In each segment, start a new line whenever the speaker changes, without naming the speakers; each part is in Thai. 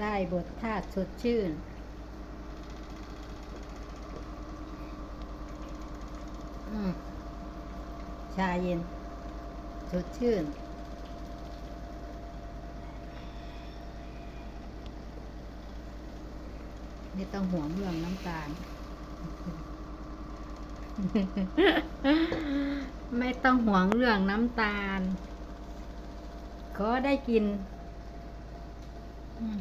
ได้บทธาตุสดชื่น ชาเย็น สดชื่น ไม่ต้องห่วงเรื่องน้ำตาล ไม่ต้องห่วงเรื่องน้ำตาล ก็ได้กิน อืม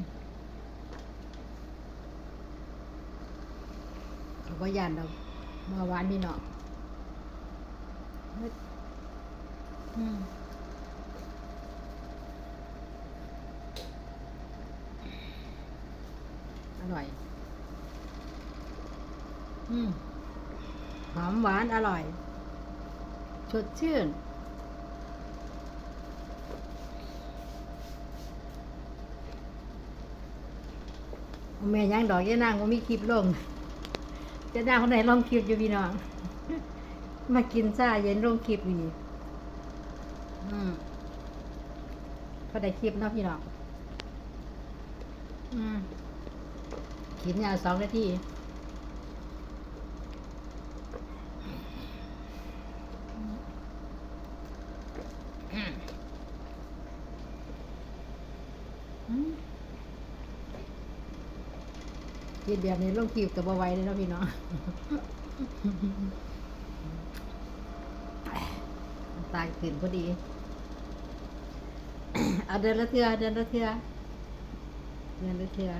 เขาก็ยันเราเมื่อวานพี่เนาะอืมอร่อย อืม หอมหวานอร่อย สดชื่น แม่ยังดอกยะนางว่ามีคลิปลง จะนางคนไหนลงคลิปอยู่พี่น้อง มากินซ่าเย็นลงคลิปอีกอืมพอได้คลิปเนาะพี่น้อง อืมคลิปยาวสองนาทีอืมอืม กินแบบนี้ลงคิวกับบไหว้เลยเนาะพี่เนาะตายขึ้นพอดีเอาเดินละเทือเดินละเทือเดินละเทือ